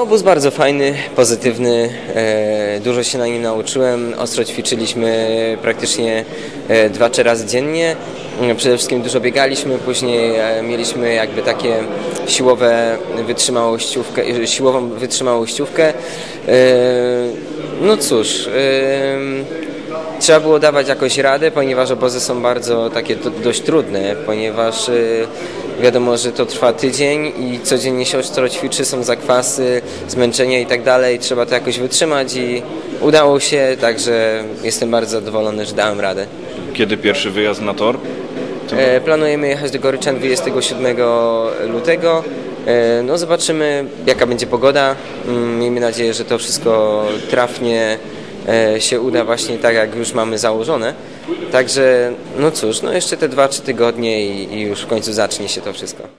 Obóz bardzo fajny, pozytywny, e, dużo się na nim nauczyłem. Ostro ćwiczyliśmy praktycznie e, dwa, trzy razy dziennie. Mm, Przede wszystkim dużo biegaliśmy, później e, mieliśmy jakby takie siłowe wytrzymałościówkę, siłową wytrzymałościówkę. No cóż, Trzeba było dawać jakoś radę, ponieważ obozy są bardzo takie do, dość trudne, ponieważ y, wiadomo, że to trwa tydzień i codziennie się ostro ćwiczy, są zakwasy, zmęczenie i tak dalej. Trzeba to jakoś wytrzymać i udało się, także jestem bardzo zadowolony, że dałem radę. Kiedy pierwszy wyjazd na tor? E, planujemy jechać do Goryczan 27 lutego. E, no zobaczymy jaka będzie pogoda. Mm, Miejmy nadzieję, że to wszystko trafnie się uda właśnie tak jak już mamy założone. Także no cóż, no jeszcze te 2-3 tygodnie i, i już w końcu zacznie się to wszystko.